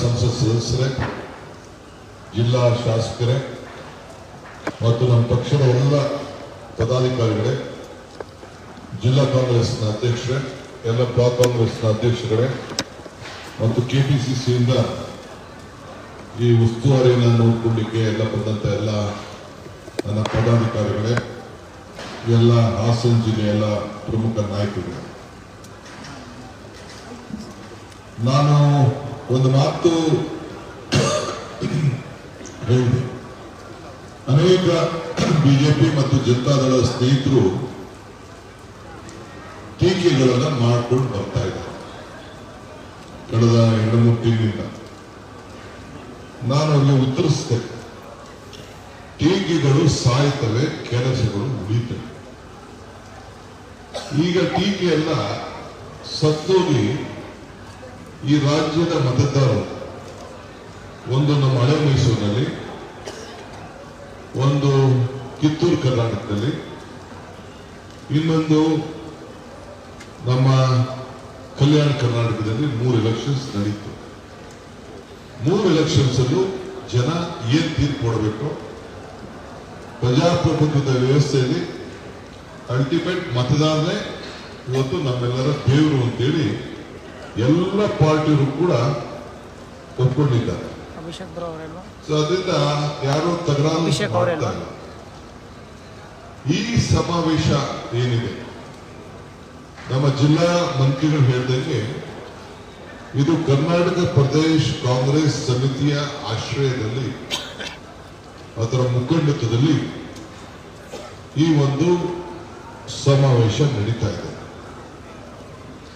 ಸಂಸತ್ ಸದಸ್ಯರೇ, ಜಿಲ್ಲಾ ಶಾಸಕರೇ ಮತ್ತು ನಮ್ಮ ಪಕ್ಷದ ಎಲ್ಲ ಪದಾಧಿಕಾರಿಗಳೇ, ಜಿಲ್ಲಾ ಕಾಂಗ್ರೆಸ್ನ ಅಧ್ಯಕ್ಷರೇ, ಎಲ್ಲ ಬ್ಲಾಕ್ ಕಾಂಗ್ರೆಸ್ನ ಅಧ್ಯಕ್ಷರೇ ಮತ್ತು ಕೆಪಿಸಿಸಿಯಿಂದ ಈ ಉಸ್ತುವಾರಿಯನ್ನು ನೋಡ್ಕೊಳ್ಳಿಕ್ಕೆ ಎಲ್ಲ ಬಂದಂತ ಎಲ್ಲ ನನ್ನ ಪದಾಧಿಕಾರಿಗಳೇ ಎಲ್ಲ ಹಾಸನ ಜಿಲ್ಲೆಯ ಎಲ್ಲ ಪ್ರಮುಖ ನಾಯಕರು ನಾನು ಒಂದು ಮಾತು ಹೇಳಿದೆ ಅನೇಕ ಬಿಜೆಪಿ ಮತ್ತು ಜನತಾದಳ ಸ್ನೇಹಿತರು ಟೀಕೆಗಳನ್ನು ಮಾಡ್ಕೊಂಡು ಬರ್ತಾ ಇದ್ದಾರೆ. ಕಳೆದ ಎರಡು ಮೂರು ತಿಂಗಳಿಂದ. ನಾನು ಅವರಿಗೆ ಉತ್ತರಿಸಿದೆ. ಟೀಕೆಗಳು ಸಾಯ್ತವೆ, ಕೆಲಸಗಳು ಉಳಿತವೆ ಈಗ ಟೀಕೆ ಎಲ್ಲ ಸತ್ತೋಗಿ ಈ ರಾಜ್ಯದ ಮತದಾರರು ಒಂದು ನಮ್ಮ ಹಳೆ ಮೈಸೂರಿನಲ್ಲಿ, ಒಂದು ಕಿತ್ತೂರು ಕರ್ನಾಟಕದಲ್ಲಿ, ಇನ್ನೊಂದು ನಮ್ಮ ಕಲ್ಯಾಣ ಕರ್ನಾಟಕದಲ್ಲಿ ಮೂರು ಎಲೆಕ್ಷನ್ಸ್ ನಡೀತು. ಮೂರು ಎಲೆಕ್ಷನ್ಸ್ ಅಲ್ಲೂ ಜನ ಏನ್ ತೀರ್ಪು ಕೊಡಬೇಕು, ಪ್ರಜಾಪ್ರಭುತ್ವದ ವ್ಯವಸ್ಥೆಯಲ್ಲಿ ಅಲ್ಟಿಮೇಟ್ ಮತದಾರನೇ ಇವತ್ತು ನಮ್ಮೆಲ್ಲರ ದೇವರು ಅಂತೇಳಿ ಎಲ್ಲ ಪಾರ್ಟಿಯವರು ಕೂಡ ಒಪ್ಕೊಂಡಿದ್ದಾರೆ. ಸೊ ಅದರಿಂದ ಯಾರು ಇಲ್ಲ. ಈ ಸಮಾವೇಶ ಏನಿದೆ? ನಮ್ಮ ಜಿಲ್ಲಾ ಮಂತ್ರಿಗಳು ಹೇಳಿದಂಗೆ ಇದು ಕರ್ನಾಟಕ ಪ್ರದೇಶ್ ಕಾಂಗ್ರೆಸ್ ಸಮಿತಿಯ ಆಶ್ರಯದಲ್ಲಿ ಅದರ ಮುಖಂಡತ್ವದಲ್ಲಿ ಈ ಒಂದು ಸಮಾವೇಶ ನಡೀತಾ ಇದೆ.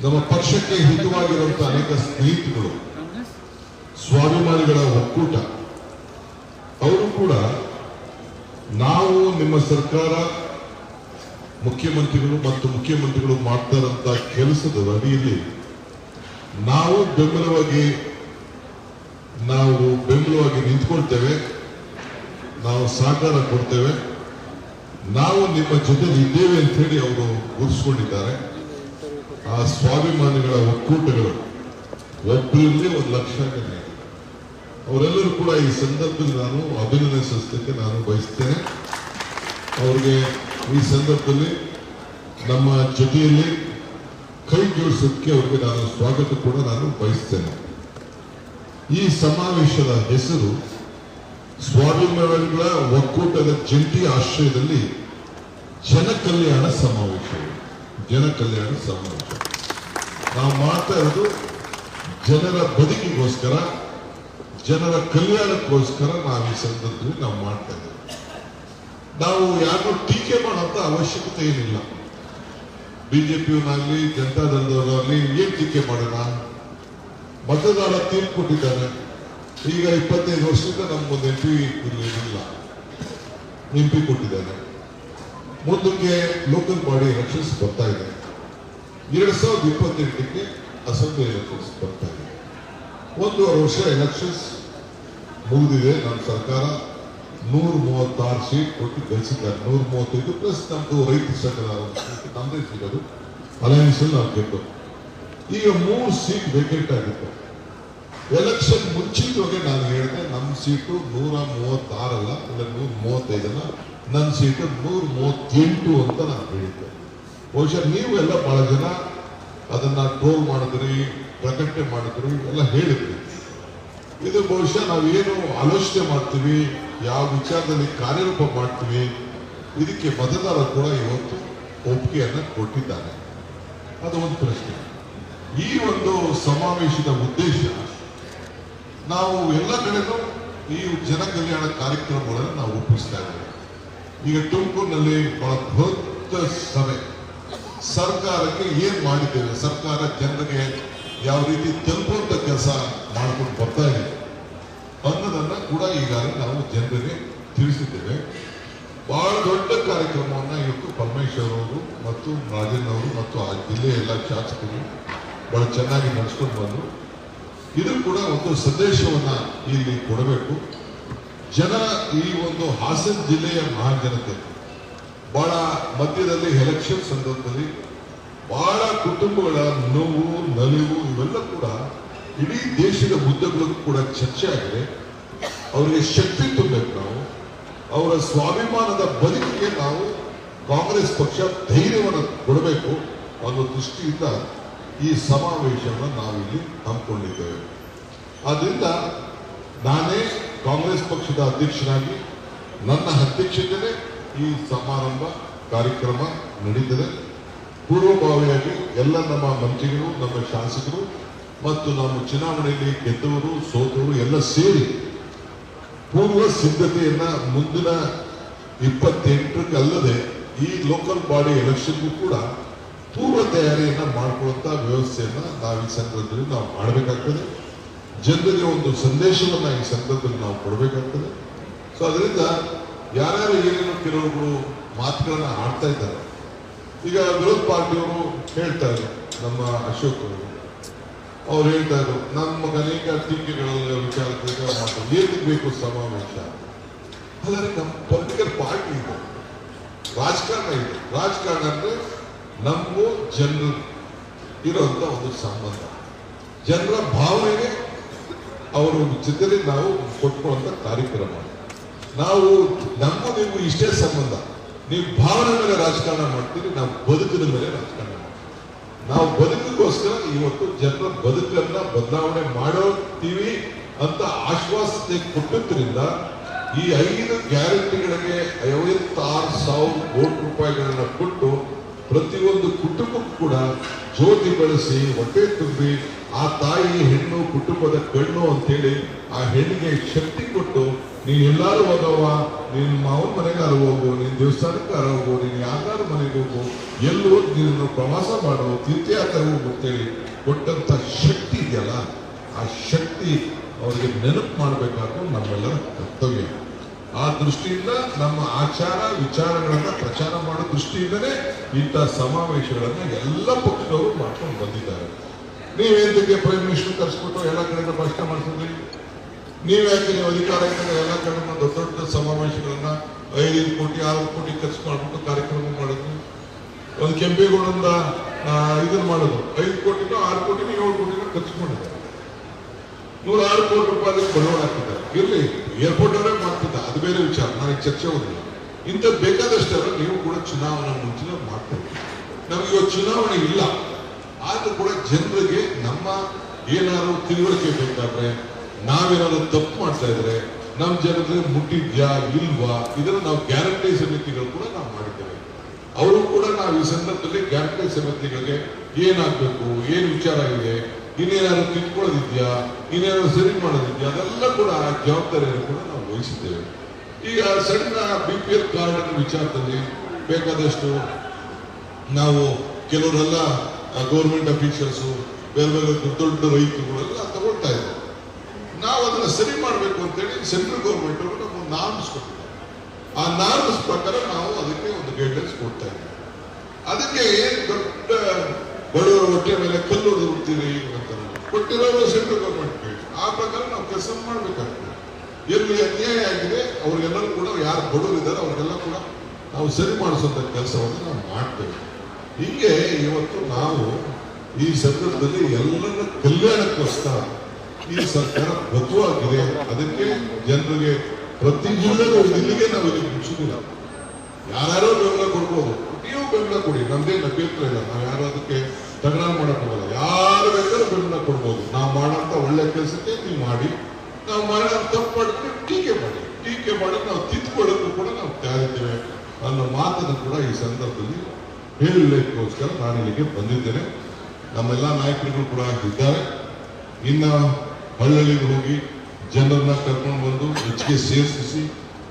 ನಮ್ಮ ಪಕ್ಷಕ್ಕೆ ಹಿತವಾಗಿರುವಂತಹ ಅನೇಕ ಸ್ನೇಹಿತರು ಸ್ವಾಭಿಮಾನಿಗಳ ಒಕ್ಕೂಟ, ಅವರು ಕೂಡ ನಾವು ನಿಮ್ಮ ಸರ್ಕಾರ ಮುಖ್ಯಮಂತ್ರಿಗಳು ಮತ್ತು ಮುಖ್ಯಮಂತ್ರಿಗಳು ಮಾಡ್ತಾರಂತ ಕೆಲಸದ ಅಡಿಯಲ್ಲಿ ನಾವು ಬೆಂಬಲವಾಗಿ ನಾವು ಬೆಂಬಲವಾಗಿ ನಿಂತ್ಕೊಳ್ತೇವೆ, ನಾವು ಸಹಕಾರ ಕೊಡ್ತೇವೆ, ನಾವು ನಿಮ್ಮ ಜೊತೆ ಇದ್ದೇವೆ ಅಂತ ಹೇಳಿ ಅವರು ಗುರುಸ್ಕೊಂಡಿದ್ದಾರೆ ಆ ಸ್ವಾಭಿಮಾನಿಗಳ ಒಕ್ಕೂಟಗಳು ಒಬ್ಬರಲ್ಲಿ ಒಂದು ಲಕ್ಷ ಜನ. ಅವರೆಲ್ಲರೂ ಕೂಡ ಈ ಸಂದರ್ಭದಲ್ಲಿ ನಾನು ಅಭಿನಂದಿಸಲಿಕ್ಕೆ ನಾನು ಬಯಸ್ತೇನೆ. ಅವ್ರಿಗೆ ಈ ಸಂದರ್ಭದಲ್ಲಿ ನಮ್ಮ ಜೊತೆಯಲ್ಲಿ ಕೈ ಜೋಡಿಸೋದಕ್ಕೆ ಅವ್ರಿಗೆ ನಾನು ಸ್ವಾಗತ ಕೂಡ ನಾನು ಬಯಸ್ತೇನೆ. ಈ ಸಮಾವೇಶದ ಹೆಸರು ಸ್ವಾಭಿಮಾನಿಗಳ ಒಕ್ಕೂಟದ ಜಂಟಿ ಆಶ್ರಯದಲ್ಲಿ ಜನ ಕಲ್ಯಾಣ ಸಮಾವೇಶ. ಜನ ಕಲ್ಯಾಣ ಸಮಾಜ ನಾವು ಮಾಡ್ತಾ ಇರೋದು ಜನರ ಬದುಕಿಗೋಸ್ಕರ, ಜನರ ಕಲ್ಯಾಣಕ್ಕೋಸ್ಕರ ನಾವು ಈ ಸಂದರ್ಭದಲ್ಲಿ ನಾವು ಮಾಡ್ತಾ ಇದ್ದೇವೆ. ನಾವು ಯಾರು ಟೀಕೆ ಮಾಡೋಂಥ ಅವಶ್ಯಕತೆ ಏನಿಲ್ಲ. ಬಿಜೆಪಿಯವನಾಗ್ಲಿ ಜನತಾದಳದವರಾಗ್ಲಿ ಏನ್ ಟೀಕೆ ಮಾಡೋಣ? ಮತದಾರ ತೀರ್ಪು ಕೊಟ್ಟಿದ್ದಾರೆ. ಈಗ ಇಪ್ಪತ್ತೈದು ವರ್ಷದಿಂದ ನಮ್ಗೊಂದು ಎಂ ಪಿ ಇಲ್ಲಿ ಎಂಪಿ ಕೊಟ್ಟಿದ್ದಾರೆ. ಮುಂದಕ್ಕೆ ಲೋಕಲ್ ಬಾಡಿ ಎಲೆಕ್ಷನ್ಸ್ ಬರ್ತಾ ಇದೆ. ಎರಡ್ ಸಾವಿರದ ಇಪ್ಪತ್ತೆಂಟಕ್ಕೆ ಅಸೆಂಬ್ಲಿ ಎಲೆಕ್ಷನ್ಸ್ ಬರ್ತಾ ಇದೆ. ಒಂದೂವರೆ ವರ್ಷ ಎಲೆಕ್ಷನ್ಸ್ ಮುಗಿದಿದೆ, ನಮ್ಮ ಸರ್ಕಾರ. ನೂರ ಮೂವತ್ತಾರು ಸೀಟ್ ಕೊಟ್ಟು ಗಳಿಸಿದ್ದಾರೆ ನೂರ ಮೂವತ್ತೈದು ಪ್ಲಸ್ ನಮ್ಮದು ರೈತ ಸಂಘದ ನಮ್ದೇ ಸಿಗೋದು. ಅಲಯನ್ಸ್ ನಾವು ಗೆದ್ದು ಈಗ ಮೂರು ಸೀಟ್ ವೇಕೆಂಟ್ ಆಗಿತ್ತು. ಎಲೆಕ್ಷನ್ ಮುಂಚಿತವಾಗಿ ನಾನು ಹೇಳಿದೆ ಸೀಟು ನೂರ ಮೂವತ್ತಾರಲ್ಲ ಇಲ್ಲ ನೂರ ಮೂವತ್ತೈದಲ್ಲ ನನ್ನ ಸೀಟು ನೂರ ಮೂವತ್ತೆಂಟು ಅಂತ ನಾನು ಹೇಳಿದ್ದೆ. ಬಹುಶಃ ನೀವು ಎಲ್ಲ ಬಹಳ ಜನ ಅದನ್ನ ಟ್ರೋಲ್ ಮಾಡಿದ್ರಿ, ಪ್ರಕಟಣೆ ಮಾಡಿದ್ರಿ, ಎಲ್ಲ ಹೇಳಿದ್ರಿ. ಇದು ಬಹುಶಃ ನಾವೇನು ಆಲೋಚನೆ ಮಾಡ್ತೀವಿ, ಯಾವ ವಿಚಾರದಲ್ಲಿ ಕಾರ್ಯರೂಪ ಮಾಡ್ತೀವಿ, ಇದಕ್ಕೆ ಮತದಾರರು ಕೂಡ ಇವತ್ತು ಒಪ್ಪಿಗೆಯನ್ನು ಕೊಟ್ಟಿದ್ದಾರೆ. ಅದು ಒಂದು ಪ್ರಶ್ನೆ. ಈ ಒಂದು ಸಮಾವೇಶದ ಉದ್ದೇಶ, ನಾವು ಎಲ್ಲ ಕಡೆನೂ ಈ ಜನ ಕಲ್ಯಾಣ ಕಾರ್ಯಕ್ರಮಗಳನ್ನು ನಾವು ರೂಪಿಸ್ತಾ ಇದ್ದೇವೆ. ಈಗ ತುಮಕೂರಿನಲ್ಲಿ ಬಹಳ ಬೃಹತ್ ಸಭೆ. ಸರ್ಕಾರಕ್ಕೆ ಏನ್ ಮಾಡಿದ್ದೇವೆ? ಸರ್ಕಾರ ಜನರಿಗೆ ಯಾವ ರೀತಿ ತಲುಪುವಂತ ಕೆಲಸ ಮಾಡ್ಕೊಂಡು ಬರ್ತಾ ಇದೆ ಅನ್ನೋದನ್ನ ಕೂಡ ಈಗಾಗಲೇ ನಾವು ಜನರಿಗೆ ತಿಳಿಸಿದ್ದೇವೆ. ಬಹಳ ದೊಡ್ಡ ಕಾರ್ಯಕ್ರಮವನ್ನ ಇವತ್ತು ಪರಮೇಶ್ವರ್ ಅವರು ಮತ್ತು ರಾಜನ್ ಅವರು ಮತ್ತು ಆ ಜಿಲ್ಲೆಯ ಎಲ್ಲ ಶಾಸಕರು ಬಹಳ ಚೆನ್ನಾಗಿ ನಡೆಸ್ಕೊಂಡು ಬಂದರು. ಇದು ಕೂಡ ಒಂದು ಸಂದೇಶವನ್ನು ಇಲ್ಲಿ ಕೊಡಬೇಕು. ಜನ ಈ ಒಂದು ಹಾಸನ ಜಿಲ್ಲೆಯ ಮಹಾಜನತೆ. ಬಹಳ ಮಧ್ಯದಲ್ಲಿ ಎಲೆಕ್ಷನ್ ಸಂದರ್ಭದಲ್ಲಿ ಬಹಳ ಕುಟುಂಬಗಳ ನೋವು, ನಲಿವು ಇವೆಲ್ಲ ಕೂಡ ಇಡೀ ದೇಶದ ಮುದ್ದೆಗಳಿಗೂ ಕೂಡ ಚರ್ಚೆ ಆಗಿದೆ. ಅವರಿಗೆ ಶಕ್ತಿ ತುಂಬಬೇಕು ನಾವು. ಅವರ ಸ್ವಾಭಿಮಾನದ ಬದುಕಿಗೆ ನಾವು ಕಾಂಗ್ರೆಸ್ ಪಕ್ಷ ಧೈರ್ಯವನ್ನು ಕೊಡಬೇಕು ಅನ್ನೋ ದೃಷ್ಟಿಯಿಂದ ಈ ಸಮಾವೇಶವನ್ನು ನಾವಿಲ್ಲಿ ಹಮ್ಮಿಕೊಂಡಿದ್ದೇವೆ. ಆದ್ದರಿಂದ ನಾನೇ ಕಾಂಗ್ರೆಸ್ ಪಕ್ಷದ ಅಧ್ಯಕ್ಷನಾಗಿ ನನ್ನ ಅಧ್ಯಕ್ಷತೆಯೇ ಈ ಸಮಾರಂಭ ಕಾರ್ಯಕ್ರಮ ನಡೀತದೆ. ಪೂರ್ವಭಾವಿಯಾಗಿ ಎಲ್ಲ ನಮ್ಮ ಮಂತ್ರಿಗಳು, ನಮ್ಮ ಶಾಸಕರು ಮತ್ತು ನಮ್ಮ ಚುನಾವಣೆಯಲ್ಲಿ ಗೆದ್ದವರು, ಸೋತವರು ಎಲ್ಲ ಸೇರಿ ಪೂರ್ವ ಸಿದ್ಧತೆಯನ್ನ ಮುಂದಿನ ಇಪ್ಪತ್ತೆಂಟರಲ್ಲದೆ ಈ ಲೋಕಲ್ ಬಾಡಿ ಎಲೆಕ್ಷನ್ಗೂ ಕೂಡ ಪೂರ್ವ ತಯಾರಿಯನ್ನು ಮಾಡಿಕೊಳ್ಳುವಂಥ ವ್ಯವಸ್ಥೆಯನ್ನು ನಾವು ಈ ಸಂದರ್ಭದಲ್ಲಿ ನಾವು ಮಾಡಬೇಕಾಗ್ತದೆ. ಜನರಿಗೆ ಒಂದು ಸಂದೇಶವನ್ನು ಈ ಸಂದರ್ಭದಲ್ಲಿ ನಾವು ಕೊಡಬೇಕಾಗ್ತದೆ. ಸೊ ಅದರಿಂದ ಯಾರ್ಯಾರು ಏನೇನು ಕೆಲವೊಬ್ಬರು ಮಾತುಗಳನ್ನು ಆಡ್ತಾ ಇದ್ದಾರೆ. ಈಗ ವಿರೋಧ ಪಾರ್ಟಿಯವರು ಹೇಳ್ತಾರೆ ನಮ್ಮ ಅಶೋಕ್ ಅವರು. ಅವ್ರು ಹೇಳ್ತಾ ಇದ್ರು, ನಮ್ಮ ಅನೇಕ ಟೀಕೆಗಳಲ್ಲಿ ವಿಚಾರದಾಗ ಮಾತು ಏನಕ್ಕೆ ಬೇಕು ಸಮಾವೇಶ? ಆದರೆ ನಮ್ಮ ಪೊಲಿಟಿಕಲ್ ಪಾರ್ಟಿ ಇದೆ. ರಾಜಕಾರಣ ಇದೆ. ರಾಜಕಾರಣ ಅಂದ್ರೆ ನಮಗೂ ಜನರು ಇರುವಂತ ಒಂದು ಸಂಬಂಧ. ಜನರ ಭಾವನೆಗೆ ಅವರು ಜೊತೆಲಿ ನಾವು ಕೊಟ್ಕೊಳ್ಳುವಂತ ಕಾರ್ಯಕ್ರಮ. ನಾವು ನಮಗೂ ನೀವು ಇಷ್ಟೇ ಸಂಬಂಧ. ನೀವು ಭಾವನೆ ಮೇಲೆ ರಾಜಕಾರಣ ಮಾಡ್ತೀರಿ, ನಾವು ಬದುಕಿನ ಮೇಲೆ ರಾಜಕಾರಣ ಮಾಡ್ತೀವಿ. ನಾವು ಬದುಕಿಗೋಸ್ಕರ ಇವತ್ತು ಜನರ ಬದುಕನ್ನ ಬದಲಾವಣೆ ಮಾಡೋತೀವಿ ಅಂತ ಆಶ್ವಾಸನೆ ಕೊಟ್ಟಿದ್ದರಿಂದ ಈ ಐದು ಗ್ಯಾರಂಟಿಗಳಿಗೆ ಐವತ್ತಾರು ಸಾವಿರ ಕೋಟಿ ರೂಪಾಯಿಗಳನ್ನ ಕೊಟ್ಟು ಪ್ರತಿಯೊಂದು ಕುಟುಂಬಕ್ಕೂ ಕೂಡ ಜ್ಯೋತಿ ಬೆಳೆಸಿ ಹೊಟ್ಟೆ ತುಂಬಿ ಆ ತಾಯಿ ಹೆಣ್ಣು, ಕುಟುಂಬದ ಕಣ್ಣು ಅಂತೇಳಿ ಆ ಹೆಣ್ಣಿಗೆ ಶಕ್ತಿ ಕೊಟ್ಟು, ನೀನು ಎಲ್ಲಾರು ಹೋಗವ ನಿನ್ ಮಾವನ ಮನೆಗಾರ ಹೋಗು, ನಿನ್ ದೇವಸ್ಥಾನಕ್ಕಾರ ಹೋಗು, ನೀನು ಯಾರು ಮನೆಗೆ ಹೋಗು, ಎಲ್ಲೂ ನೀನು ಪ್ರವಾಸ ಮಾಡು, ತೀರ್ಥಯಾತ್ರೆ ಹೋಗು ಅಂತೇಳಿ ಕೊಟ್ಟಂತ ಶಕ್ತಿ ಇದೆಯಲ್ಲ, ಆ ಶಕ್ತಿ ಅವರಿಗೆ ನೆನಪು ಮಾಡಬೇಕಾದ್ದು ನಮ್ಮೆಲ್ಲರ ಕರ್ತವ್ಯ. ಆ ದೃಷ್ಟಿಯಿಂದ ನಮ್ಮ ಆಚಾರ, ವಿಚಾರಗಳನ್ನ ಪ್ರಚಾರ ಮಾಡೋ ದೃಷ್ಟಿಯಿಂದನೇ ಇಂಥ ಸಮಾವೇಶಗಳನ್ನ ಎಲ್ಲ ಪಕ್ಷದವರು ಮಾಡ್ಕೊಂಡು ಬಂದಿದ್ದಾರೆ. ನೀವೇಂತಕ್ಕೆ ಪ್ರೈಮ್ ಮಿನಿಸ್ಟರ್ ಎಲ್ಲ ಕಡೆಯಿಂದ ಭಾಷಣ ಮಾಡಿಸಿದ್ರಿ. ನೀವ್ಯಾಕೆ ನೀವು ಅಧಿಕಾರ ಇದ್ದಾಗ ಎಲ್ಲ ಕಡೆ ದೊಡ್ಡ ದೊಡ್ಡ ಸಮಾವೇಶಗಳನ್ನ ಐದೈದು ಕೋಟಿ, ಆರು ಕೋಟಿ ಖರ್ಚು ಮಾಡ್ಬಿಟ್ಟು ಕಾರ್ಯಕ್ರಮ ಮಾಡಿದ್ರು. ಒಂದು ಕೆಂಪೇಗೌಡಂದ ಇದನ್ನ ಮಾಡೋದು ಐದು ಕೋಟಿನೂ ಆರು ಕೋಟಿನೂ ಏಳು ಕೋಟಿನೂ ಖರ್ಚು ಮಾಡಿದ್ದಾರೆ ನೂರಾರು ಕೋಟಿ ರೂಪಾಯಿ ಬಂಡವಾಳ ಹಾಕಿದ್ದಾರೆ ಇರ್ಲಿ. ಏರ್ಪೋರ್ಟ್ ಅವರೇ ಮಾಡ್ತಿದ್ದ. ಅದು ಬೇರೆ ವಿಚಾರ. ನನಗೆ ಚರ್ಚೆ ಹೋಗಿಲ್ಲ ಇಂಥ ಬೇಕಾದಷ್ಟೆಲ್ಲ ನೀವು ಕೂಡ ಚುನಾವಣೆ ಮುಂಚಿನ ಮಾಡ್ತೀವಿ ನಮಗೆ ಇವತ್ತು ಚುನಾವಣೆ ಇಲ್ಲ. ಆದ್ರೂ ಕೂಡ ಜನರಿಗೆ ನಮ್ಮ ಏನಾದ್ರು ತಿಳುವಳಿಕೆ ಬೇಕಾದ್ರೆ, ನಾವೇನಾದ್ರು ತಪ್ಪು ಮಾಡ್ತಾ ಇದ್ರೆ ನಮ್ಮ ಜನರಿಗೆ ಮುಟ್ಟಿದ್ಯಾ ಇಲ್ವಾ, ಇದನ್ನ ನಾವು ಗ್ಯಾರಂಟಿ ಸಮಿತಿಗಳು ಕೂಡ ನಾವು ಮಾಡಿದ್ದೇವೆ. ಅವರು ಕೂಡ ನಾವು ಈ ಸಂದರ್ಭದಲ್ಲಿ ಗ್ಯಾರಂಟಿ ಸಮಿತಿಗಳಿಗೆ ಏನಾಗಬೇಕು, ಏನು ವಿಚಾರ ಇದೆ ಇನ್ನೇನಾದ್ರು ತಿಳ್ಕೊಳ್ಳೋದಿದ್ಯಾ ಇನ್ನೇನಾದ್ರು ಸರಿ ಮಾಡೋದಿದ್ಯಾ? ಅದೆಲ್ಲ ಕೂಡ ಆ ಜವಾಬ್ದಾರಿಯನ್ನು ಕೂಡ ನಾವು ವಹಿಸಿದ್ದೇವೆ. ಈಗ ಸಣ್ಣ ಬಿ ಪಿ ಎಲ್ ಕಾರ್ಡ್ ವಿಚಾರದಲ್ಲಿ ಬೇಕಾದಷ್ಟು ನಾವು ಕೆಲವರೆಲ್ಲ ಗೌರ್ಮೆಂಟ್ ಅಫೀಷಿಯಲ್ಸು ಬೇರೆ ಬೇರೆ ದೊಡ್ಡ ದೊಡ್ಡ ರೈತರುಗಳೆಲ್ಲ ತಗೊಳ್ತಾ ಇದ್ದಾರೆ. ನಾವು ಅದನ್ನ ಸರಿ ಮಾಡಬೇಕು ಅಂತೇಳಿ ಸೆಂಟ್ರಲ್ ಗೌರ್ಮೆಂಟ್ ಅವರು ನಮಗೆ ನಾರ್ಮ್ಸ್ ಕೊಟ್ಟಿದ್ದಾರೆ. ಆ ನಾರ್ಮ್ಸ್ ಪ್ರಕಾರ ನಾವು ಅದಕ್ಕೆ ಒಂದು ಗೈಡ್ಲೈನ್ಸ್ ಕೊಡ್ತಾ ಇದ್ದೀವಿ. ಅದಕ್ಕೆ ಏನು ದೊಡ್ಡ ಬಡವರ ಹೊಟ್ಟೆ ಮೇಲೆ ಕಲ್ಲು ಹೊಡೆದಿರ್ತೀರಿ ಅಂತ ಕೊಟ್ಟಿರೋರು ಸೆಂಟ್ರಲ್ ಗೌರ್ಮೆಂಟ್ ಆ ಪ್ರಕಾರ ನಾವು ಕೆಲಸ ಮಾಡಬೇಕಾಗ್ತದೆ. ಎಲ್ಲಿ ಅನ್ಯಾಯ ಆಗಿದೆ, ಅವ್ರಿಗೆಲ್ಲರೂ ಕೂಡ ಯಾರು ಬಡವರಿದ್ದಾರೆ, ಅವ್ರಿಗೆಲ್ಲ ಕೂಡ ನಾವು ಸರಿ ಮಾಡಿಸುವಂಥ ಕೆಲಸವನ್ನು ನಾವು ಮಾಡ್ತೇವೆ. ಹೀಗೆ ಇವತ್ತು ನಾವು ಈ ಸಂದರ್ಭದಲ್ಲಿ ಎಲ್ಲರ ಕಲ್ಯಾಣಕ್ಕೋಸ್ಕರ ಈ ಸರ್ಕಾರ ಬದ್ಧವಾಗಿದೆ. ಅದಕ್ಕೆ ಜನರಿಗೆ ಪ್ರತಿ ಜಿಲ್ಲೆಗೂ ಇಲ್ಲಿಗೆ ನಾವು ಇಲ್ಲಿ ಮುಗಿಸುದಿಲ್ಲ ಯಾರ್ಯಾರೋ ಬೆಂಬಲ ಕೊಡ್ಬೋದು. ನೀವು ಬೆಂಬಲ ಕೊಡಿ. ನಮ್ದೇನು ಅಭ್ಯಂತರ ಇಲ್ಲ ನಾವು ಯಾರು ಅದಕ್ಕೆ ತಕರಾರು ಮಾಡಕ್ ಹೋಗಲ್ಲ. ಯಾರು ಬೇಕಾದ್ರೂ ಬೆಂಬಲ ಕೊಡ್ಬೋದು. ನಾವು ಮಾಡೋಂಥ ಒಳ್ಳೆ ಕೆಲಸಕ್ಕೆ ನೀವು ಮಾಡಿ, ನಾವು ಮಾಡೋ ತಪ್ಪು ಮಾಡಿದ್ರೆ ಟೀಕೆ ಮಾಡಿ. ಟೀಕೆ ಮಾಡಿ ನಾವು ತಿದ್ದುಕೊಳ್ಳೋದು ಕೂಡ ನಾವು ತಯಾರಿದ್ದೇವೆ ಅನ್ನೋ ಮಾತನ್ನು ಕೂಡ ಈ ಸಂದರ್ಭದಲ್ಲಿ ಹೇಳಲಿಕ್ಕೋಸ್ಕರ ನಾನು ಇಲ್ಲಿಗೆ ಬಂದಿದ್ದೇನೆ. ನಮ್ಮೆಲ್ಲ ನಾಯಕರುಗಳು ಕೂಡ ಇದ್ದಾರೆ. ಇನ್ನ ಹಳ್ಳಿಗೆ ಹೋಗಿ ಜನರನ್ನ ಕರ್ಕೊಂಡು ಬಂದು ಹೆಚ್ಚಿಗೆ ಸೇರಿಸಿ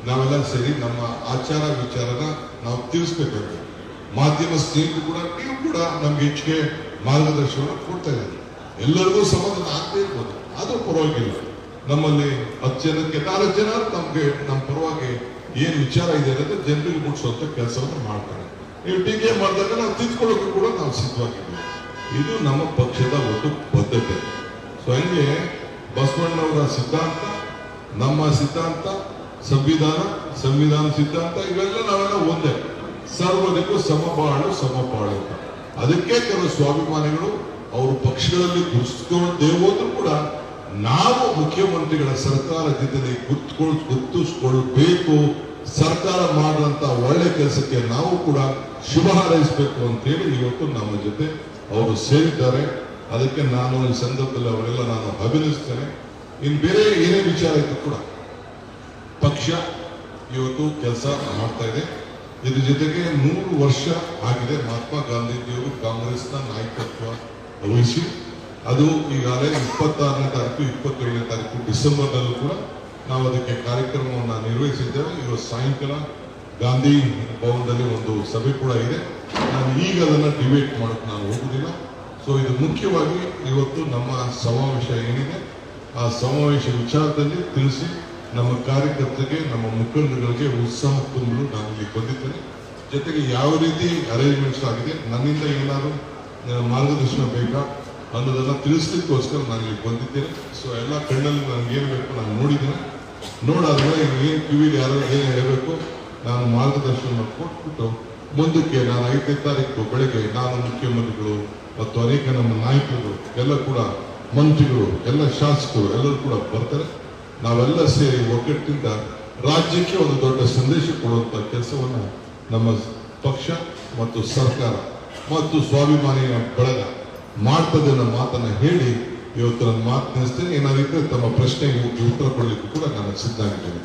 ನಾವೆಲ್ಲ ಸೇರಿ ನಮ್ಮ ಆಚಾರ ವಿಚಾರನ ನಾವು ತಿಳಿಸ್ಬೇಕಾಗ್ತದೆ. ಮಾಧ್ಯಮ ಸ್ನೇಹಿತರು ಕೂಡ, ನೀವು ಕೂಡ ನಮ್ಗೆ ಹೆಚ್ಚಿಗೆ ಮಾರ್ಗದರ್ಶನ ಕೊಡ್ತಾ ಇದ್ದಾರೆ. ಎಲ್ಲರಿಗೂ ಸಮಾಧಾನ ಆಗದೆ ಇರ್ಬೋದು, ಆದರೂ ಪರವಾಗಿಲ್ಲ. ನಮ್ಮಲ್ಲಿ ಹತ್ತು ಜನಕ್ಕೆ ನಾಲ್ಕು ಜನ ನಮ್ಗೆ ನಮ್ಮ ಪರವಾಗಿ ಏನು ವಿಚಾರ ಇದೆ ಅನ್ನೋದು ಜನರಿಗೆ ಮುಟ್ಸುವಂತ ಕೆಲಸವನ್ನು ಮಾಡ್ತಾರೆ. ನೀವು ಟೀಕೆ ಮಾಡಿದಾಗ ನಾವು ತಿದ್ಕೊಳ್ಳೋಕೆ ಕೂಡ ನಾವು ಸಿದ್ಧವಾಗಿದ್ದೀವಿ. ಇದು ನಮ್ಮ ಪಕ್ಷದ ಒಂದು ಬದ್ಧತೆ ಸೊ ಹಂಗೆ ಬಸವಣ್ಣವರ ಸಿದ್ಧಾಂತ, ನಮ್ಮ ಸಿದ್ಧಾಂತ, ಸಂವಿಧಾನ ಸಂವಿಧಾನ ಸಿದ್ಧಾಂತ, ಇವೆಲ್ಲ ನಾವೆಲ್ಲ ಒಂದೇ. ಸರ್ವರಿಗೂ ಸಮಬಾಳು ಸಮಪಾಳು ಅಂತ. ಅದಕ್ಕೆ ಕೆಲವು ಸ್ವಾಭಿಮಾನಿಗಳು ಅವರು ಪಕ್ಷಗಳಲ್ಲಿ ಗುರುತಿಸ್ಕೊಂಡೇ ಹೋದ್ರು ಕೂಡ ನಾವು ಮುಖ್ಯಮಂತ್ರಿಗಳ ಸರ್ಕಾರ ಜೊತೆ ಗುರ್ತ್ಕೊಳ್, ಗುರುತಿಸ್ಕೊಳ್ಬೇಕು, ಸರ್ಕಾರ ಮಾಡಿದಂತ ಒಳ್ಳೆ ಕೆಲಸಕ್ಕೆ ನಾವು ಕೂಡ ಶುಭ ಹಾರೈಸಬೇಕು ಅಂತೇಳಿ ಇವತ್ತು ನಮ್ಮ ಜೊತೆ ಅವರು ಸೇರಿದ್ದಾರೆ. ಅದಕ್ಕೆ ನಾನು ಈ ಸಂದರ್ಭದಲ್ಲಿ ಅವರೆಲ್ಲ ನಾನು ಅಭಿನಯಿಸ್ತೇನೆ ಇನ್ನು ಬೇರೆ ಏನೇ ವಿಚಾರ ಇದ್ರು ಕೂಡ ಪಕ್ಷ ಇವತ್ತು ಕೆಲಸ ಮಾಡ್ತಾ ಇದೆ. ಇದ್ರ ಜೊತೆಗೆ ನೂರು ವರ್ಷ ಆಗಿದೆ ಮಹಾತ್ಮ ಗಾಂಧೀಜಿಯವರು ಕಾಂಗ್ರೆಸ್ನ ನಾಯಕತ್ವ ವಹಿಸಿ. ಅದು ಈಗಾಗಲೇ ಇಪ್ಪತ್ತಾರನೇ ತಾರೀಕು, ಇಪ್ಪತ್ತೇಳನೇ ತಾರೀಕು ಡಿಸೆಂಬರ್ನಲ್ಲೂ ಕೂಡ ನಾವು ಅದಕ್ಕೆ ಕಾರ್ಯಕ್ರಮವನ್ನು ನಿರ್ವಹಿಸಿದ್ದೇವೆ. ಇವತ್ತು ಸಾಯಂಕಾಲ ಗಾಂಧಿ ಭವನದಲ್ಲಿ ಒಂದು ಸಭೆ ಕೂಡ ಇದೆ. ನಾನು ಈಗ ಅದನ್ನು ಡಿಬೇಟ್ ಮಾಡೋಕ್ಕೆ ನಾನು ಹೋಗುದಿಲ್ಲ. ಸೊ ಇದು ಮುಖ್ಯವಾಗಿ ಇವತ್ತು ನಮ್ಮ ಸಮಾವೇಶ ಏನಿದೆ, ಆ ಸಮಾವೇಶ ವಿಚಾರದಲ್ಲಿ ತಿಳಿಸಿ ನಮ್ಮ ಕಾರ್ಯಕರ್ತರಿಗೆ, ನಮ್ಮ ಮುಖಂಡಗಳಿಗೆ ಉತ್ಸಾಹ ತುಂಬಲು ನಾನು ಇಲ್ಲಿ ಬಂದಿದ್ದೇನೆ. ಜೊತೆಗೆ ಯಾವ ರೀತಿ ಅರೇಂಜ್ಮೆಂಟ್ಸ್ ಆಗಿದೆ, ನನ್ನಿಂದ ಏನಾದರೂ ಮಾರ್ಗದರ್ಶನ ಬೇಕಾ ಅನ್ನೋದನ್ನು ತಿಳಿಸ್ಲಿಕ್ಕೋಸ್ಕರ ನಾನು ಇಲ್ಲಿ ಬಂದಿದ್ದೇನೆ. ಸೊ ಎಲ್ಲ ಕಣ್ಣಲ್ಲಿ ಏನು ಬೇಕು ನಾನು ನೋಡಿದ್ದೇನೆ. ನೋಡಾದ್ಮೇಲೆ ಏನು ಕಿವಿಲಿ ಯಾರು ಏನು ಹೇಳಬೇಕು, ನಾನು ಮಾರ್ಗದರ್ಶನ ಕೊಟ್ಬಿಟ್ಟು ಮುಂದಕ್ಕೆ ನಾನು ಐದನೇ ತಾರೀಕು ಬೆಳಗ್ಗೆ ನಾನು ಮುಖ್ಯಮಂತ್ರಿಗಳು ಮತ್ತು ಅನೇಕ ನಮ್ಮ ನಾಯಕರು ಎಲ್ಲ ಕೂಡ ಮಂತ್ರಿಗಳು, ಎಲ್ಲ ಶಾಸಕರು ಎಲ್ಲರೂ ಕೂಡ ಬರ್ತಾರೆ. ನಾವೆಲ್ಲ ಸೇರಿ ಒಗ್ಗಟ್ಟಿನಿಂದ ರಾಜ್ಯಕ್ಕೆ ಒಂದು ದೊಡ್ಡ ಸಂದೇಶ ಕೊಡುವಂಥ ಕೆಲಸವನ್ನು ನಮ್ಮ ಪಕ್ಷ ಮತ್ತು ಸರ್ಕಾರ ಮತ್ತು ಸ್ವಾಭಿಮಾನಿಯ ಬಳಗ ಮಾಡ್ತದೆ ಅನ್ನೋ ಮಾತನ್ನ ಹೇಳಿ ಇವತ್ತು ನನ್ನ ಮಾತು ನೆನೆಸ್ತೇನೆ. ಏನಾದ್ರೆ ತಮ್ಮ ಪ್ರಶ್ನೆಗೆ ಉತ್ತರ ಕೊಡಲಿಕ್ಕೂ ಕೂಡ ನಾನು ಸಿದ್ಧ ಆಗಿದ್ದೇನೆ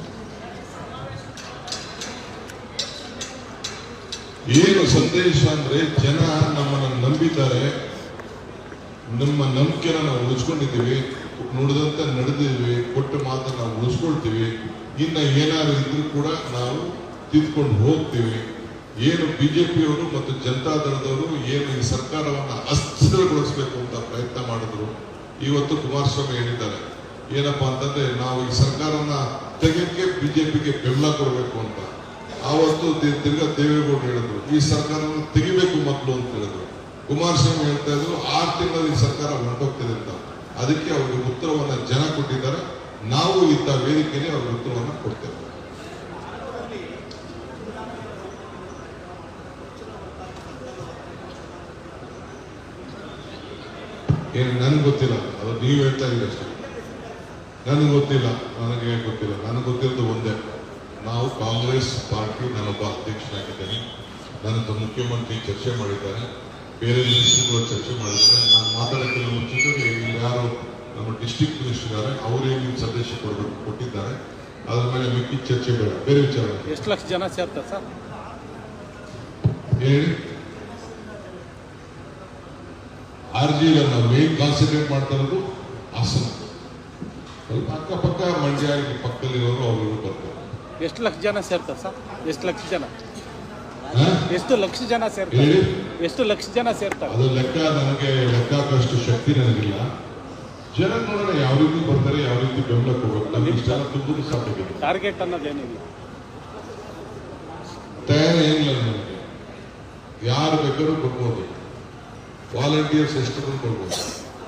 ಏನು ಸಂದೇಶ ಅಂದ್ರೆ ಜನ ನಮ್ಮನ್ನು ನಂಬಿದ್ದಾರೆ. ನಮ್ಮ ನಂಬಿಕೆನ ನಾವು ಉಳಿಸ್ಕೊಂಡಿದ್ದೀವಿ. ನುಡಿದಂತೆ ನಡೆದಿವಿ, ಕೊಟ್ಟ ಮಾತನ್ನು ನಾವು ಉಳಿಸ್ಕೊಳ್ತೀವಿ. ಇನ್ನ ಏನಾದ್ರು ಇದ್ರೂ ಕೂಡ ನಾವು ತಿದ್ಕೊಂಡು ಹೋಗ್ತೀವಿ. ಏನು ಬಿಜೆಪಿಯವರು ಮತ್ತು ಜನತಾದಳದವರು ಏನು ಈ ಸರ್ಕಾರವನ್ನ ಅಸ್ಥಿರಗೊಳಿಸಬೇಕು ಅಂತ ಪ್ರಯತ್ನ ಮಾಡಿದ್ರು. ಇವತ್ತು ಕುಮಾರಸ್ವಾಮಿ ಹೇಳಿದ್ದಾರೆ. ಏನಪ್ಪಾ ಅಂತಂದ್ರೆ, ನಾವು ಈ ಸರ್ಕಾರವನ್ನ ತೆಗೆಕ್ಕೆ ಬಿಜೆಪಿಗೆ ಬೆಂಬಲ ಕೊಡಬೇಕು ಅಂತ. ಆವತ್ತು ತಿರ್ಗಾ ದೇವೇಗೌಡರು ಹೇಳಿದ್ರು, ಈ ಸರ್ಕಾರವನ್ನು ತೆಗಿಬೇಕು ಮಕ್ಕಳು ಅಂತ ಹೇಳಿದ್ರು. ಕುಮಾರಸ್ವಾಮಿ ಹೇಳ್ತಾ ಇದ್ರು, ಆರು ತಿಂಗಳಲ್ಲಿ ಸರ್ಕಾರ ಹೊರಟೋಗ್ತಿದೆ ಅಂತ. ಅದಕ್ಕೆ ಅವರಿಗೆ ಉತ್ತರವನ್ನು ಜನ ಕೊಟ್ಟಿದ್ದಾರೆ. ನಾವು ಇಂಥ ವೇದಿಕೆಯಲ್ಲಿ ಅವ್ರಿಗೆ ಉತ್ತರವನ್ನು ಕೊಡ್ತೇವೆ. ಏನು ನನಗೆ ಗೊತ್ತಿಲ್ಲ. ಅದು ನೀವು ಹೇಳ್ತಾ ಇದ್ದೀರಿ ಅಷ್ಟೇ. ನನಗೆ ಗೊತ್ತಿಲ್ಲ. ನನಗೆ ಗೊತ್ತಿಲ್ಲ. ನನಗೆ ಗೊತ್ತಿರೋದು ಒಂದೇ. ನಾವು ಕಾಂಗ್ರೆಸ್ ಪಾರ್ಟಿ ನಾನೊಬ್ಬ ಅಧ್ಯಕ್ಷನಾಗಿದ್ದೇನೆ ನನ್ನ ಮುಖ್ಯಮಂತ್ರಿ ಚರ್ಚೆ ಮಾಡಿದ್ದಾರೆ. ಬೇರೆ ಮಿನಿಸ್ಟರ್ಗಳು ಚರ್ಚೆ ಮಾಡಿದ್ರೆ ನಾನು ಮಾತಾಡೋಕ್ಕಿಂತ ಮುಂಚಿತವಾಗಿ ಇಲ್ಲಿ ಯಾರು ನಮ್ಮ ಡಿಸ್ಟಿಕ್ ಮಿನಿಸ್ಟರ್ ಇದ್ದಾರೆ ಅವರೇ ನೀವು ಸಂದೇಶ ಕೊಡಬೇಕು ಕೊಟ್ಟಿದ್ದಾರೆ. ಅದ್ರ ಮೇಲೆ ಮಿಕ್ಕಿ ಚರ್ಚೆ ಬೇಡ ಬೇರೆ ವಿಚಾರ ಎಷ್ಟು ಲಕ್ಷ ಜನ ಸೇರ್ತಾರೆ ಸರ್? ಹೇಳಿ. ಆರ್ ಜಿ ನಾವು ಮೇನ್ ಕಾನ್ಸಂಟ್ರೇಟ್ ಮಾಡ್ತಾ ಇರೋದು ಹಾಸನ. ಸ್ವಲ್ಪ ಅಕ್ಕಪಕ್ಕ ಮಂಡ್ಯ ಪಕ್ಕದಲ್ಲಿರೋರು ಅವರು ಬರ್ತಾರೆ. ಎಷ್ಟು ಲಕ್ಷ ಜನ ಸೇರ್ತಾರೆ ಸರ್? ಎಷ್ಟು ಲಕ್ಷ ಜನ? ಎಷ್ಟು ಲಕ್ಷ ಜನ ಸೇರ್ತಾರೆ? ಎಷ್ಟು ಲಕ್ಷ ಜನ ಸೇರ್ತಾರೆ? ಅದು ಲೆಕ್ಕ ನನಗೆ ಲೆಕ್ಕ ಹಾಕೋಷ್ಟು ಶಕ್ತಿ ನನಗಿಲ್ಲ. ಜನ ನೋಡೋಣ ಯಾವ ರೀತಿ ಬರ್ತಾರೆ ಯಾವ ರೀತಿ ಬೆಂಬಲ ಕೊಡಬೇಕು. ನಮ್ಗೆ ಇಷ್ಟ ತುಂಬುದು ಸಾಧ್ಯ ಟಾರ್ಗೆಟ್ ಅನ್ನೋದೇನಿಲ್ಲ. ತಯಾರಿ ಏನಿಲ್ಲ ನನಗೆ ಯಾರು ಬೇಕಾದ್ರೂ ಕೊಡ್ಬೋದು. ವಾಲಂಟಿಯರ್ಸ್ ಎಷ್ಟು ಕೊಡ್ಬೋದು.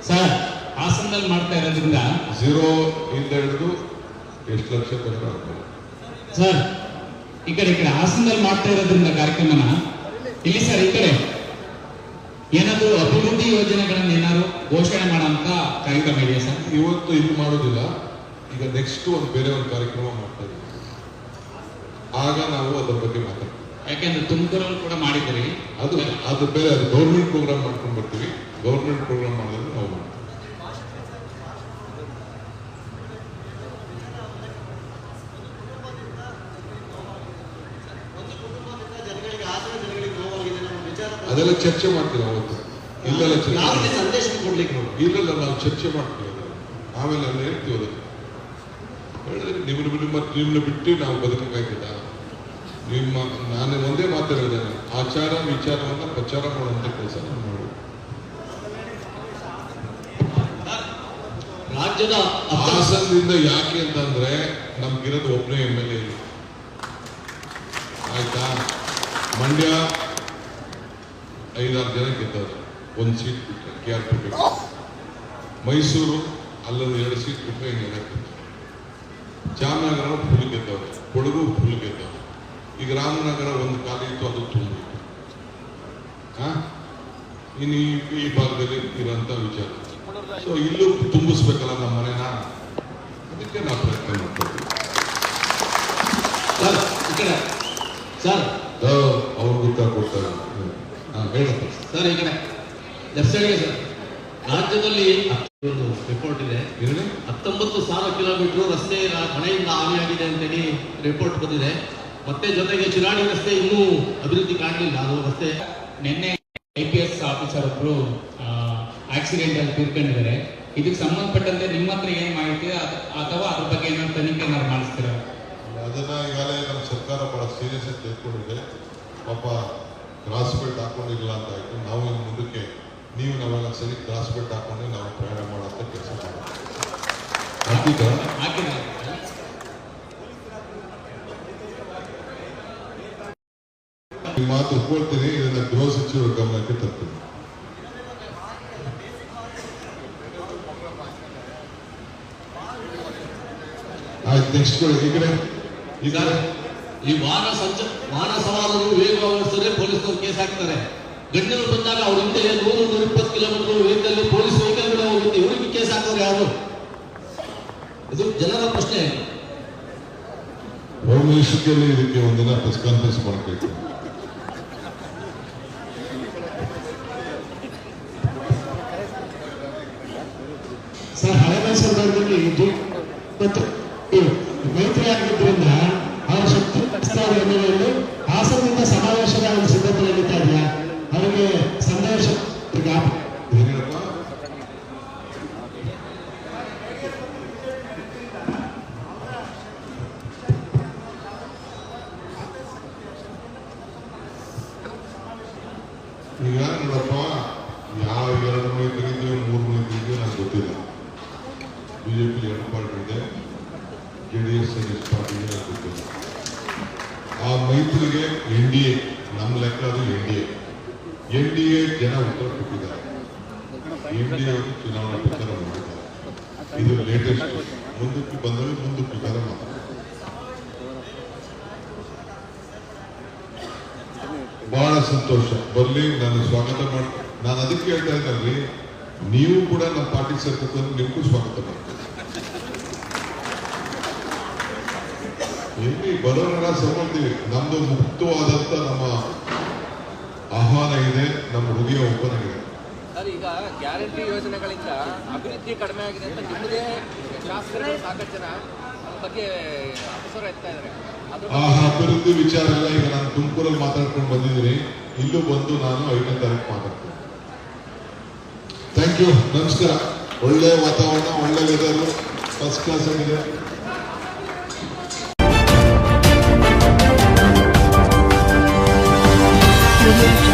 ಸರ್ ಹಾಸನದಲ್ಲಿ ಮಾಡ್ತಾ ಇರೋದ್ರಿಂದ ಝೀರೋ ಇಂದ ಹಿಡಿದು ಎಷ್ಟು ಲಕ್ಷ ಕಷ್ಟ ಆಗ್ಬೋದು. ಸರ್ ಈ ಕಡೆ ಈ ಕಡೆ ಹಾಸನದಲ್ಲಿ ಮಾಡ್ತಾ ಇರೋದ್ರಿಂದ ಕಾರ್ಯಕ್ರಮನ. ಇಲ್ಲಿ ಸರ್ ಈ ಕಡೆ ಏನಾದ್ರು ಅಭಿವೃದ್ಧಿ ಯೋಜನೆಗಳನ್ನ ಏನಾದ್ರು ಘೋಷಣೆ ಮಾಡೋಂತ ಕಾರ್ಯಕ್ರಮ ಇದೆಯಾ ಸರ್? ಇವತ್ತು ಇದು ಮಾಡೋದಿಲ್ಲ. ಈಗ ನೆಕ್ಸ್ಟ್ ಒಂದು ಬೇರೆ ಒಂದು ಕಾರ್ಯಕ್ರಮ ಮಾಡ್ತಾ ಇದ್ದೀವಿ. ಆಗ ನಾವು ಅದ್ರ ಬಗ್ಗೆ ಮಾತಾಡ್ತೀವಿ. ಯಾಕೆಂದ್ರೆ ತುಮಕೂರಲ್ಲಿ ಕೂಡ ಮಾಡಿದ್ರಿ ಅದು ಅದು ಬೇರೆ ಅದು ಗೌರ್ಮೆಂಟ್ ಪ್ರೋಗ್ರಾಮ್ ಮಾಡ್ಕೊಂಡು ಬರ್ತೀವಿ. ಗೌರ್ಮೆಂಟ್ ಪ್ರೋಗ್ರಾಮ್ ಮಾಡಿದ್ರೆ ನಾವು ಮಾಡ್ತೀವಿ ಜನಗಳಿಗೆ ಹಾಸನ ಜನಗಳಿಗೆ ನೋವಾಗಿದೆ ನಮ್ಮ ವಿಚಾರ ಅದೆಲ್ಲ ಚರ್ಚೆ ಮಾಡ್ತೀವಿ ಅವತ್ತು. ಇಲ್ಲೆಲ್ಲ. ಸಂದೇಶ ಕೊಡ್ಲಿಕ್ಕೆ ನೋಡಿ. ಇಲ್ಲೆಲ್ಲ ನಾವು ಚರ್ಚೆ ಮಾಡ್ತೀವಿ. ಆಮೇಲೆ ಅಲ್ಲಿ ಹೇಳ್ತೀವಿ ಅದಕ್ಕೆ ಹೇಳಿದ್ರೆ ನಿಮ್ಮ ನಿಮ್ಮ ನಿಮ್ಮನ್ನ ಬಿಟ್ಟು ನಾವು ಬದುಕಬೇಕಿಲ್ಲ ನಿಮ್ಮ ನಾನು ಒಂದೇ ಮಾತಾಡಿದ್ದೇನೆ ಆಚಾರ ವಿಚಾರವನ್ನ ಪ್ರಚಾರ ಮಾಡುವಂತ ಕೆಲಸ ನಾನು ಮಾಡಿ. ರಾಜ್ಯದ ಹಾಸನದಿಂದ ಯಾಕೆ ಅಂತಂದ್ರೆ ನಮ್ಗಿರೋದು ಒಬ್ಬನೇ ಎಂ ಎಲ್ ಎ ಆಯ್ತಾ? ಮಂಡ್ಯ ಐದಾರು ಜನ ಗೆದ್ದಾರೆ ಒಂದು ಸೀಟ್ ಬಿಟ್ಟರೆ ಕೆ ಆರ್ ಪಿ ಮೈಸೂರು ಅಲ್ಲೊಂದು ಎರಡು ಸೀಟ್ ಬಿಟ್ಟರೆ ಹಿಂಗೆಲ್ಲ ಜಾಮನಗರ ಫುಲ್ ಗೆದ್ದವ್ರೆ. ಕೊಡಗು ಫುಲ್ ಗೆದ್ದವ್ರೆ. ಈಗ ರಾಮನಗರ ಒಂದು ಖಾಲಿ ಇತ್ತು ಅದು ತುಂಬಿತ್ತು. ಆ? ಇನ್ನು ಈ ಈ ಭಾಗದಲ್ಲಿ ಇರೋಂಥ ವಿಚಾರ. ಸೊ ಇಲ್ಲೂ ತುಂಬಿಸ್ಬೇಕಲ್ಲ ನಮ್ಮ ಮನೆನ? ಅದಕ್ಕೆ ನಾವು ಪ್ರಯತ್ನ ಮಾಡ್ತೀವಿ ಸರ್ ಸರ್. ಸರ್ ಈಗ ಲೆಫ್ಟ್ ಸೈಡ್ಗೆ ಸರ್. ರಾಜ್ಯದಲ್ಲಿ ಒಂದು ರಿಪೋರ್ಟ್ ಇದೆ. ಹತ್ತೊಂಬತ್ತು ಸಾವಿರ ಕಿಲೋಮೀಟರ್ ರಸ್ತೆ ಮನೆಯಿಂದ ಹಾನಿಯಾಗಿದೆ ಹಾನಿಯಾಗಿದೆ ಅಂತೇಳಿ ರಿಪೋರ್ಟ್ ಬಂದಿದೆ. ಮತ್ತೆ ಜೊತೆಗೆ ಚಿರಾಡಿ ರಸ್ತೆ ಇನ್ನೂ ಅಭಿವೃದ್ಧಿ ಕಾಣಲಿಲ್ಲ. ಅದು ರಸ್ತೆ ನಿನ್ನೆ ಐ ಪಿ ಎಸ್ ಆಫೀಸರ್ ಒಬ್ರು ಆಕ್ಸಿಡೆಂಟ್ ಅಲ್ಲಿ ತೀರ್ಕೊಂಡಿದ್ದಾರೆ. ಇದಕ್ಕೆ ಸಂಬಂಧಪಟ್ಟಂತೆ ನಿಮ್ಮ ಹತ್ರ ಏನ್ ಮಾಹಿತಿ? ಅಥವಾ ಅದ್ರ ಬಗ್ಗೆ ಏನಾದ್ರು ತನಿಖೆ ಏನಾದ್ರು ಮಾಡಿಸ್ತೀರಾ? ಅದನ್ನ ಈಗಾಗಲೇ ನಮ್ಮ ಸರ್ಕಾರ ಬಹಳ ಸೀರಿಯಸ್ ಆಗಿ ತೆಗೆದುಕೊಂಡಿದೆ ಪಾಪ ಕ್ರಾಸ್ ಬೆಲ್ಟ್ ಹಾಕೊಂಡಿರಲಿಲ್ಲ ಅಂತ ಆಯ್ತು ನಾವು ಇನ್ನು ಮುಂದಕ್ಕೆ ನೀವು ನಾವೆಲ್ಲ ಸರಿ ಕ್ರಾಸ್ ಬೆಲ್ಟ್ ಹಾಕೊಂಡು ನಾವು ಪ್ರಯಾಣ ಮಾಡೋಂಥ ಕೆಲಸ ಮಾಡ್ತೀವಿ ಈ ಮಾತು ಒಪ್ಕೊಳ್ತೀನಿ, ಇದನ್ನ ಗೃಹ ಸಚಿವರ ಗಮನಕ್ಕೆ ತರ್ತೀನಿ. ಆಯ್ತು ನೆಕ್ಸ್ಟ್ ಈ ಕಡೆ. ಈ ಈ ವಾಹನ ಸಂಚ ವಾಹನ ಸವಾರರು ವೇಗ ಓಡಿಸಿದ್ರೆ ಪೊಲೀಸರು ಕೇಸ್ ಹಾಕ್ತಾರೆ. ಗಣ್ಯರು ಬಂದಾಗ ಅವ್ರ ಹಿಂದೆ ನೂರು ನೂರ ಇಪ್ಪತ್ತು ಕಿಲೋಮೀಟರ್ ವೇಗದಲ್ಲಿ ಪೊಲೀಸ್ ವೆಹಿಕಲ್ ಕೂಡ ಹೋಗುತ್ತೆ. ಇವರಿಗೆ ಕೇಸ್ ಹಾಕೋರು ಯಾರು? ಇದು ಜನರ ಪ್ರಶ್ನೆ. ಭವಿಷ್ಯದಲ್ಲಿ ಇದಕ್ಕೆ ಒಂದಿನ ಪ್ರೆಸ್ ಕಾನ್ಫರೆನ್ಸ್ ಮಾಡಬೇಕು. ಸರ್ ಹಳೆ ಸಂದರ್ಭದಲ್ಲಿ ಮತ್ತು ಮೈತ್ರಿ ಆಗಿದ್ದರಿಂದ ಶಕ್ತಿ ಪ್ರಸ್ತಾವ ಎನ್ನುವುದು ಹಾಸನದಿಂದ ಸಮಾವೇಶದ ಒಂದು ಸಿದ್ಧತೆ ನಡೀತಾ ಇದೆಯಾ? ಅವರಿಗೆ ಸಂದೇಶ ಏನಪ್ಪ ಈಗ ನೋಡಪ್ಪ ಯಾವ ಎರಡು ಮನೆ ತೆಗಿದ್ವಿ ಮೂರು ಮನೆ ತೆಗಿದ್ವಿ ನಂಗೆ ಗೊತ್ತಿಲ್ಲ ಬಿಜೆಪಿ ಎರಡು ಪಾರ್ಟಿ ಇದೆ ಜೆ ಡಿ ಎಸ್ ಎಸ್ ಪಾರ್ಟಿ ಇದೆ ನಂಗೆ ಗೊತ್ತಿಲ್ಲ ಆ ಮೈತ್ರಿಗೆ ಎನ್ ಡಿ ಎ ನಮ್ಮ ಲೆಕ್ಕ ಅದು N D A N D A ಜನ ಉತ್ತರ ಕೊಟ್ಟಿದ್ದಾರೆ. ಎನ್ ಡಿ ಎ ಚುನಾವಣಾ ಪ್ರಚಾರ ಮಾಡಿದ್ದಾರೆ. ಇದು ಲೇಟೆಸ್ಟ್ ಮುಂದಕ್ಕೆ ಬಂದರೆ ಮುಂದಕ್ಕೆ ಪ್ರಚಾರ ಮಾಡ ಬಹಳ ಸಂತೋಷ. ಬರಲಿ, ನಾನು ಸ್ವಾಗತ ಮಾಡಿ, ನಾನು ಅದಕ್ಕೆ ಹೇಳ್ತಾ ಇದ್ದೀನಿ, ನೀವು ಕೂಡ ನಮ್ಮ ಪಾರ್ಟಿ ಸೇರ್ಕೊಂಡು ನಿಮಗೂ ಸ್ವಾಗತ ಮಾಡ್ತೀನಿ. ಎಲ್ಲಿ ಬರೋರೆಲ್ಲ ಸೇರ್ಕೊಳ್ತೀವಿ ನಮ್ದು ಮುಕ್ತವಾದಂತ ನಮ್ಮ ಆಹ್ವಾನ ಇದೆ ನಮ್ಮ ಹುಡುಗಿಯ ಒಪ್ಪನ ಇದೆ. ಈಗ ಗ್ಯಾರಂಟಿ ಯೋಜನೆಗಳಿಂದ ಅಭಿವೃದ್ಧಿ ಕಡಿಮೆ ಆಗಿದೆ ಅಂತ ನಿಮ್ಮದೇ ಶಾಸಕರು ಸಾಕಷ್ಟು ಜನ ಬಗ್ಗೆ ಅಪಸರ ಎತ್ತಾ ಇದ್ದಾರೆ. ಆ ಅಭಿವೃದ್ಧಿ ವಿಚಾರ ಎಲ್ಲ ಈಗ ನಾನು ತುಮಕೂರಲ್ಲಿ ಮಾತಾಡ್ಕೊಂಡು ಬಂದಿದ್ದೀನಿ. ಇಲ್ಲೂ ಬಂದು ನಾನು ಐದನೇ ತಾರೀಕು ಮಾತಾಡ್ತೀನಿ. ಥ್ಯಾಂಕ್ ಯು ನಮಸ್ಕಾರ. ಒಳ್ಳೆ ವಾತಾವರಣ ಒಳ್ಳೆ ವೆದರು ಫಸ್ಟ್ ಕ್ಲಾಸ್ ಆಗಿದೆ. You.